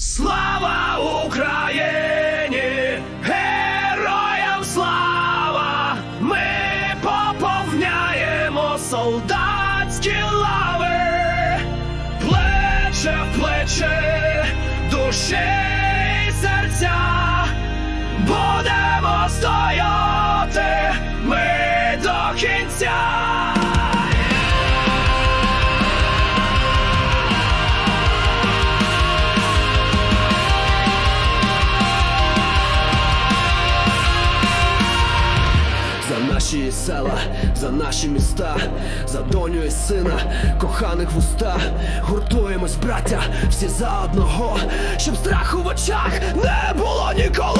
Слава Україні! Героям слава! Ми поповняємо солдатські лави, плече в плече, душі наші села, за наші міста, за доню і сина, коханих вуста, гуртуємось, браття, всі за одного, щоб страху в очах не було ніколи.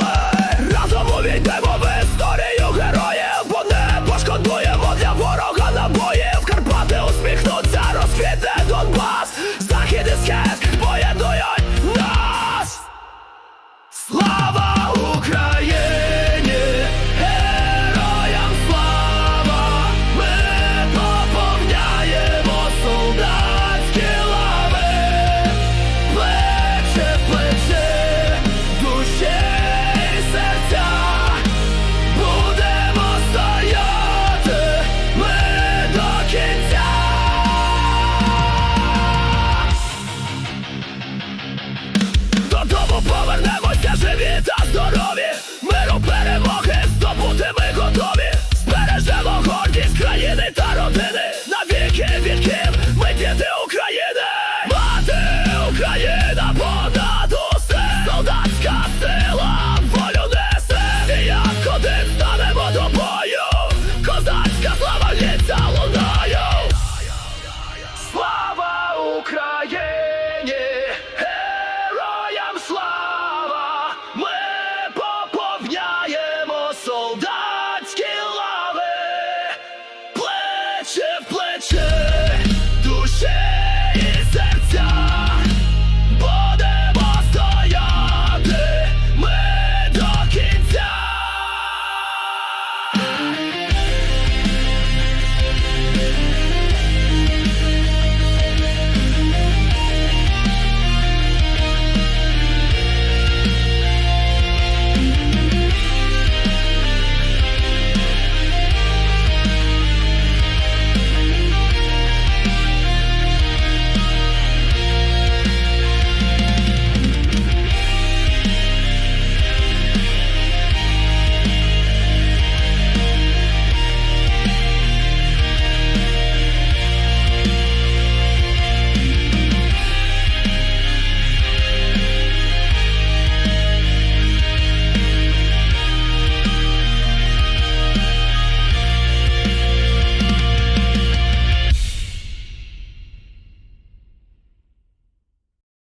out of it.